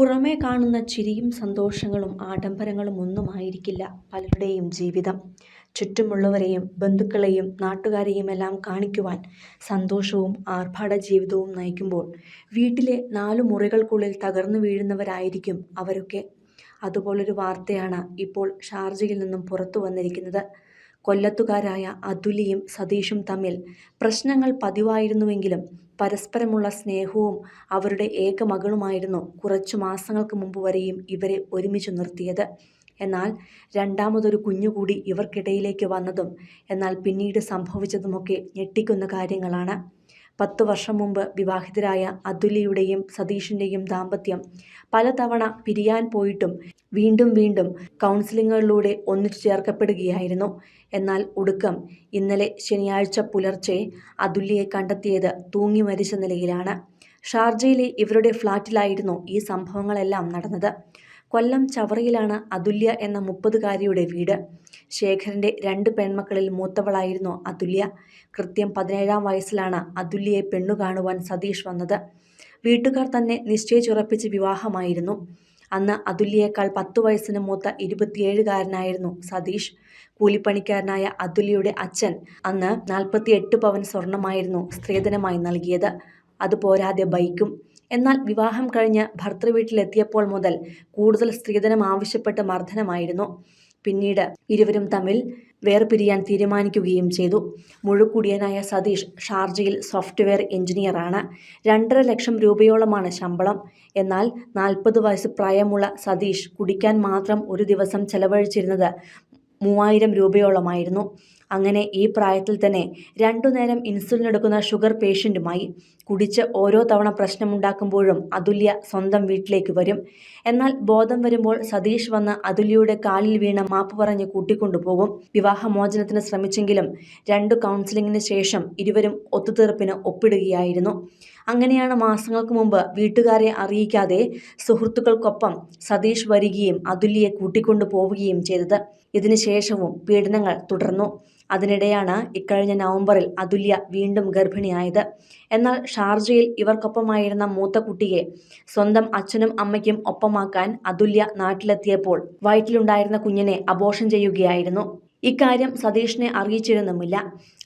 പുറമേ കാണുന്ന ചിരിയും സന്തോഷങ്ങളും ആഡംബരങ്ങളും ഒന്നുമായിരിക്കില്ല പലരുടെയും ജീവിതം. ചുറ്റുമുള്ളവരെയും ബന്ധുക്കളെയും നാട്ടുകാരെയുമെല്ലാം കാണിക്കുവാൻ സന്തോഷവും ആർഭാട ജീവിതവും നയിക്കുമ്പോൾ വീട്ടിലെ നാലു മുറികൾക്കുള്ളിൽ തകർന്നു വീഴുന്നവരായിരിക്കും അവരൊക്കെ. അതുപോലൊരു വാർത്തയാണ് ഇപ്പോൾ ഷാർജയിൽ നിന്നും പുറത്തു വന്നിരിക്കുന്നത്. കൊല്ലത്തുകാരായ അതുലിയും സതീഷും തമ്മിൽ പ്രശ്നങ്ങൾ പതിവായിരുന്നുവെങ്കിലും പരസ്പരമുള്ള സ്നേഹവും അവരുടെ ഏക മകളുമായിരുന്നു കുറച്ചു മാസങ്ങൾക്ക് മുമ്പ് വരെയും ഇവരെ ഒരുമിച്ച് നിർത്തിയത്. എന്നാൽ രണ്ടാമതൊരു കുഞ്ഞുകൂടി ഇവർക്കിടയിലേക്ക് വന്നതും എന്നാൽ പിന്നീട് സംഭവിച്ചതുമൊക്കെ ഞെട്ടിക്കുന്ന കാര്യങ്ങളാണ്. പത്ത് വർഷം മുമ്പ് വിവാഹിതരായ അതുല്യയുടെയും സതീഷിന്റെയും ദാമ്പത്യം. പലതവണ പിരിയാൻ പോയിട്ടും വീണ്ടും വീണ്ടും കൗൺസിലിങ്ങുകളിലൂടെ ഒന്നിച്ചു ചേർക്കപ്പെടുകയായിരുന്നു. എന്നാൽ ഒടുക്കം ഇന്നലെ ശനിയാഴ്ച പുലർച്ചെ അതുല്യയെ കണ്ടെത്തിയത് തൂങ്ങി മരിച്ച നിലയിലാണ്. ഷാർജയിലെ ഇവരുടെ ഫ്ളാറ്റിലായിരുന്നു ഈ സംഭവങ്ങളെല്ലാം നടന്നത്. കൊല്ലം ചവറയിലാണ് അതുല്യ എന്ന മുപ്പതുകാരിയുടെ വീട്. ശേഖരന്റെ രണ്ട് പെൺമക്കളിൽ മൂത്തവളായിരുന്നു അതുല്യ. കൃത്യം പതിനേഴാം വയസ്സിലാണ് അതുല്യയെ പെണ്ണു കാണുവാൻ സതീഷ് വന്നത്. വീട്ടുകാർ തന്നെ നിശ്ചയിച്ചുറപ്പിച്ച വിവാഹമായിരുന്നു. അന്ന് അതുല്യേക്കാൾ പത്തു വയസ്സിന് മൂത്ത ഇരുപത്തിയേഴുകാരനായിരുന്നു സതീഷ്. കൂലിപ്പണിക്കാരനായ അതുല്യയുടെ അച്ഛൻ അന്ന് നാൽപ്പത്തിയെട്ട് പവൻ സ്വർണമായിരുന്നു സ്ത്രീധനമായി നൽകിയത്. അതുപോരാതെ ബൈക്കും എന്നാൽ വിവാഹം കഴിഞ്ഞ് ഭർത്തൃവീട്ടിലെത്തിയപ്പോൾ മുതൽ കൂടുതൽ സ്ത്രീധനം ആവശ്യപ്പെട്ട് മർദ്ദനമായിരുന്നു. പിന്നീട് ഇരുവരും തമ്മിൽ വേർപിരിയാൻ തീരുമാനിക്കുകയും ചെയ്തു. മുഴുക്കുടിയനായ സതീഷ് ഷാർജയിൽ സോഫ്റ്റ്വെയർ എഞ്ചിനീയറാണ്. രണ്ടര ലക്ഷം രൂപയോളമാണ് ശമ്പളം. എന്നാൽ നാൽപ്പത് വയസ്സ് പ്രായമുള്ള സതീഷ് കുടിക്കാൻ മാത്രം ഒരു ദിവസം ചെലവഴിച്ചിരുന്നത് മൂവായിരം രൂപയോളമായിരുന്നു. അങ്ങനെ ഈ പ്രായത്തിൽ തന്നെ രണ്ടു നേരം ഇൻസുലിൻ എടുക്കുന്ന ഷുഗർ പേഷ്യന്റുമായി കുടിച്ച് ഓരോ തവണ പ്രശ്നമുണ്ടാക്കുമ്പോഴും അതുല്യ സ്വന്തം വീട്ടിലേക്ക് വരും. എന്നാൽ ബോധം വരുമ്പോൾ സതീഷ് വന്ന് അതുല്യയുടെ കാലിൽ വീണ മാപ്പ് പറഞ്ഞ് കൂട്ടിക്കൊണ്ടുപോകും. വിവാഹമോചനത്തിന് ശ്രമിച്ചെങ്കിലും രണ്ട് കൗൺസിലിങ്ങിന് ശേഷം ഇരുവരും ഒത്തുതീർപ്പിന് ഒപ്പിടുകയായിരുന്നു. അങ്ങനെയാണ് മാസങ്ങൾക്ക് മുമ്പ് വീട്ടുകാരെ അറിയിക്കാതെ സുഹൃത്തുക്കൾക്കൊപ്പം സതീഷ് വരികയും അതുല്യയെ കൂട്ടിക്കൊണ്ടു പോവുകയും ചെയ്തത് ഇതിനുശേഷവും പീഡനങ്ങൾ തുടർന്നു. അതിനിടെയാണ് ഇക്കഴിഞ്ഞ നവംബറിൽ അതുല്യ വീണ്ടും ഗർഭിണിയായത്. എന്നാൽ ഷാർജയിൽ ഇവർക്കൊപ്പമായിരുന്ന മൂത്ത കുട്ടിയെ സ്വന്തം അച്ഛനും അമ്മയ്ക്കും ഒപ്പമാക്കാൻ അതുല്യ നാട്ടിലെത്തിയപ്പോൾ വയറ്റിലുണ്ടായിരുന്ന കുഞ്ഞിനെ അബോഷൻ ചെയ്യുകയായിരുന്നു. ഇക്കാര്യം സതീഷിനെ അറിയിച്ചിരുന്നുമില്ല.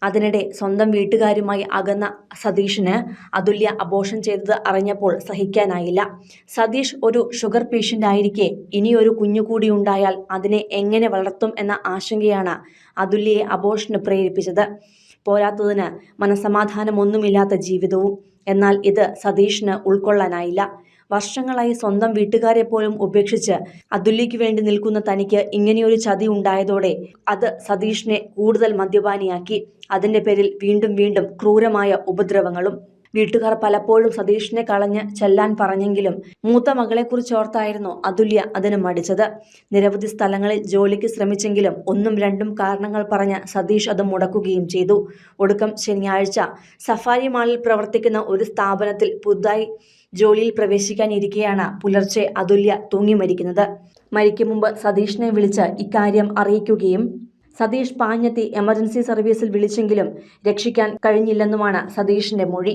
അതിനിടെ സ്വന്തം വീട്ടുകാരുമായി അകന്ന സതീഷിന് അതുല്യ അബോഷൻ ചെയ്തത് അറിഞ്ഞപ്പോൾ സഹിക്കാനായില്ല. സതീഷ് ഒരു ഷുഗർ പേഷ്യന്റ് ആയിരിക്കെ ഇനിയൊരു കുഞ്ഞുകൂടി ഉണ്ടായാൽ അതിനെ എങ്ങനെ വളർത്തും എന്ന ആശങ്കയാണ് അതുല്യയെ അബോഷന് പ്രേരിപ്പിച്ചത്. പോരാത്തതിന് മനസമാധാനമൊന്നുമില്ലാത്ത ജീവിതവും. എന്നാൽ ഇത് സതീഷിന് ഉൾക്കൊള്ളാനായില്ല. വർഷങ്ങളായി സ്വന്തം വീട്ടുകാരെ പോലും ഉപേക്ഷിച്ച് അതുല്യയ്ക്ക് വേണ്ടി നിൽക്കുന്ന തനിക്ക് ഇങ്ങനെയൊരു ചതി ഉണ്ടായതോടെ അത് സതീഷിനെ കൂടുതൽ മദ്യപാനിയാക്കി. അതിന്റെ പേരിൽ വീണ്ടും വീണ്ടും ക്രൂരമായ ഉപദ്രവങ്ങളും വീട്ടുകാർ പലപ്പോഴും സതീഷിനെ കളഞ്ഞ് ചെല്ലാൻ പറഞ്ഞെങ്കിലും മൂത്ത മകളെക്കുറിച്ചോർത്തായിരുന്നു അതുല്യ അതിന് മടിച്ചത്. നിരവധി സ്ഥലങ്ങളിൽ ജോലിക്ക് ശ്രമിച്ചെങ്കിലും ഒന്നും രണ്ടും കാരണങ്ങൾ പറഞ്ഞ് സതീഷ് അത് മുടക്കുകയും ചെയ്തു. ഒടുക്കം ശനിയാഴ്ച സഫാരി മാളിൽ പ്രവർത്തിക്കുന്ന ഒരു സ്ഥാപനത്തിൽ പുതുതായി ജോലിയിൽ പ്രവേശിക്കാനിരിക്കെയാണ് പുലർച്ചെ അതുല്യ തൂങ്ങി മരിക്കുന്നത്. മരിക്കും മുമ്പ് സതീഷിനെ വിളിച്ച് ഇക്കാര്യം അറിയിക്കുകയും സതീഷ് പാഞ്ഞെത്തി എമർജൻസി സർവീസിൽ വിളിച്ചെങ്കിലും രക്ഷിക്കാൻ കഴിഞ്ഞില്ലെന്നുമാണ് സതീഷിന്റെ മൊഴി.